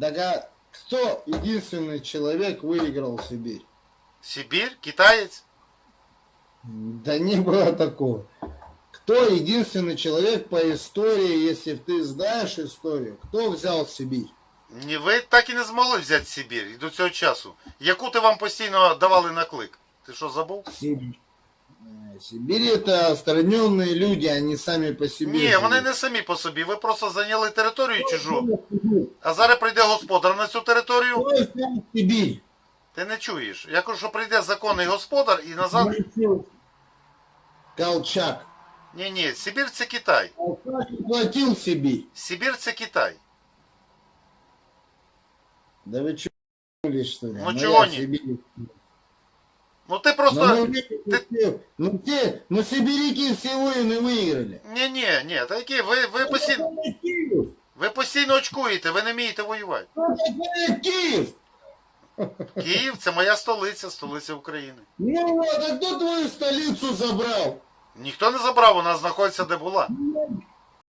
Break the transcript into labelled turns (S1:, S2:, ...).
S1: Да га- кто единственный человек выиграл Сибирь?
S2: Сибір? Китаєць?
S1: Да не было такого. Кто единственный человек по истории, если ты знаешь историю, кто взял Сибирь?
S2: Ні, ви так і не змогли взяти Сибір і до цього часу. Яку ти вам постійно давали на клик? Ти що забув?
S1: Сибирь. Э, Сибирь это отстраненные люди, они сами по себе.
S2: Ні,
S1: живут.
S2: вони не самі по собі. Ви просто зайняли територію чужу. А зараз прийде господар на цю територію.
S1: Кто взял Сибирь?
S2: Ти не чуєш. Я кажу, що прийде законний господар і назад.
S1: Колчак.
S2: Ні, ні, Сибір це Китай.
S1: Колчак платил Сибирь.
S2: Сибір це Китай.
S1: Да вы что, что ли?
S2: Ну,
S1: Моя
S2: чего не?
S1: Сибирь.
S2: Ну ти
S1: Ну,
S2: просто.
S1: ну, видите, ну, те, ну, сибиряки все войны выиграли.
S2: Ні, ні, ні, такі, ви, ви постійно.
S1: Это Киев.
S2: Ви постійно очкуєте, ви не вмієте воювати.
S1: Что такое Киев?
S2: Київ це моя столиця, столиця України.
S1: Ну вот, а кто твою столицу забрал?
S2: Ніхто не забрав, вона знаходиться де була.
S1: Ну,